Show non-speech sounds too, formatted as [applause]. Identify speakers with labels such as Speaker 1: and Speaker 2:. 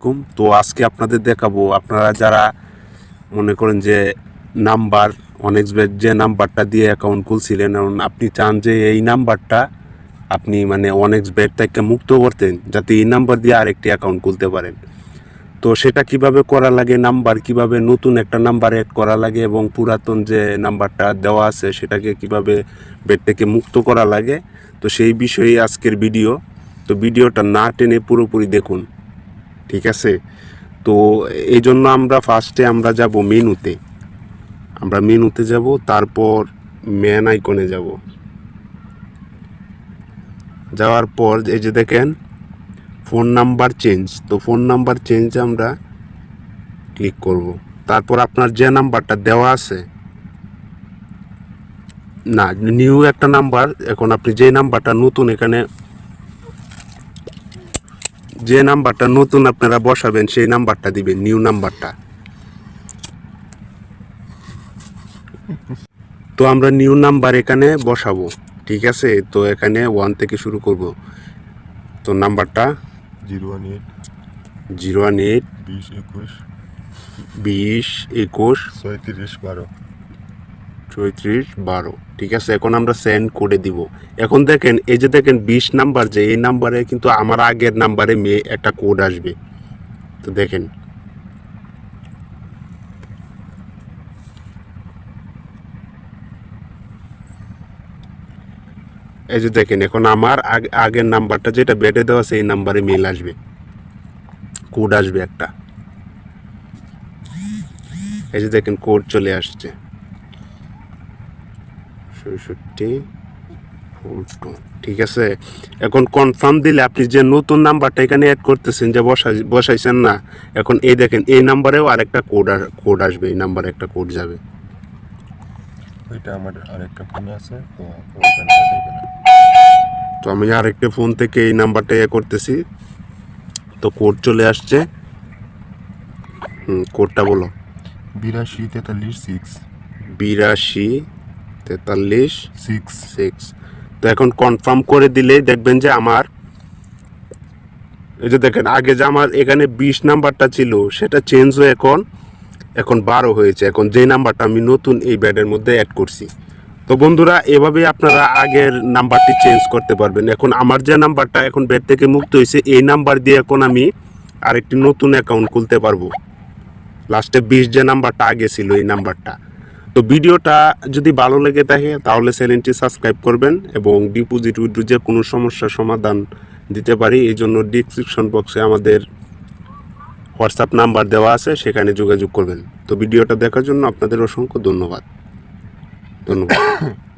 Speaker 1: আলাইকুম। তো আজকে আপনাদের দেখাবো, আপনারা যারা মনে করেন যে নাম্বার, অনেক যে নাম্বারটা দিয়ে অ্যাকাউন্ট খুলছিলেন এবং আপনি চান যে এই নাম্বারটা আপনি মানে অনেক বেড থেকে মুক্ত করতেন যাতে এই নাম্বার দিয়ে আরেকটি অ্যাকাউন্ট খুলতে পারেন। তো সেটা কীভাবে করা লাগে, নাম্বার কীভাবে নতুন একটা নাম্বার অ্যাড করা লাগে এবং পুরাতন যে নাম্বারটা দেওয়া আছে, সেটাকে কীভাবে বেড থেকে মুক্ত করা লাগে, তো সেই বিষয়ে আজকের ভিডিও। তো ভিডিওটা না টেনে পুরোপুরি দেখুন। ঠিক আছে? তো এই জন্য আমরা ফার্স্টে আমরা যাব মেনুতে। আমরা মেনুতে যাব, তারপর ম্যান আইকনে যাব। যাওয়ার পর এই যে দেখেন ফোন নাম্বার চেঞ্জ তো ফোন নাম্বার চেঞ্জ আমরা ক্লিক করব। তারপর আপনার যে নাম্বারটা দেওয়া আছে, না নিউ একটা নাম্বার এখন আপনি যে নাম্বারটা নতুন এখানে যে নাম্বারটা নতুন আপনারা বসাবেন সেই নাম্বারটা দিবেন নিউ নাম্বারটা। তো আমরা নিউ নাম্বার এখানে বসাবো ঠিক আছে? তো এখানে ওয়ান থেকে শুরু করব। তো নাম্বারটা?
Speaker 2: Zero one eight.
Speaker 1: Zero one eight.
Speaker 2: বিশ একুশ।
Speaker 1: বিশ একুশ।
Speaker 2: ছয়ত্রিশ বারো।
Speaker 1: চৌত্রিশ বারো। ঠিক আছে? এখন আমরা সেন্ড করে দিব। এখন দেখেন, এই যে দেখেন, বিশ নাম্বার যে, এই নাম্বারে কিন্তু আমার আগের নাম্বারে মেয়ে একটা কোড আসবে। তো দেখেন। এই যে দেখেন, এখন আমার আগ- আগের নাম্বারটা যেটা বেটে দেওয়া সেই নাম্বারে মেল আসবে। কোড আসবে একটা। এই যে দেখেন কোড চলে আসছে। ষষট্টি ফোর টু ঠিক আছে? এখন কনফার্ম দিলে আপনি যে নতুন নাম্বারটা এখানে অ্যাড করতেছেন যে বসাই বসাইছেন না এখন এই দেখেন এই নাম্বারেও আরেকটা কোড কোড আসবে এই নাম্বারে একটা কোড যাবে।
Speaker 2: ওইটা আমার আরেকটা ফোনে আছে তো
Speaker 1: তো আমি আরেকটা ফোন থেকে এই নাম্বারটা ইয়ে করতেছি। তো কোড চলে আসছে। হুম কোডটা বলো।
Speaker 2: বিরাশি তেতাল্লিশ সিক্স
Speaker 1: বিরাশি তেতাল্লিশ
Speaker 2: সিক্স
Speaker 1: সিক্স তো এখন কনফার্ম করে দিলেই দেখবেন যে আমার এই যে দেখেন আগে যে আমার এখানে বিশ নাম্বারটা ছিল সেটা চেঞ্জ হয়ে এখন এখন বারো হয়েছে। এখন যে নাম্বারটা আমি নতুন এই ব্যাডের মধ্যে অ্যাড করছি। তো বন্ধুরা এভাবে আপনারা আগের নাম্বারটি চেঞ্জ করতে পারবেন। এখন আমার যে নাম্বারটা এখন ব্যাড থেকে মুক্ত হয়েছে এই নাম্বার দিয়ে এখন আমি আরেকটি নতুন অ্যাকাউন্ট খুলতে পারব। লাস্টে বিশ যে নাম্বারটা আগে ছিল এই নাম্বারটা। তো ভিডিওটা যদি ভালো লেগে থাকে, তাহলে চ্যানেলটি সাবস্ক্রাইব করবেন এবং ডিপোজিট উইথড্র যে কোনো সমস্যার সমাধান দিতে পারি, এই জন্য ডিসক্রিপশন বক্সে আমাদের হোয়াটসঅ্যাপ নাম্বার দেওয়া আছে, সেখানে যোগাযোগ করবেন। তো ভিডিওটা দেখার জন্য আপনাদের অসংখ্য ধন্যবাদ। ধন্যবাদ। [coughs]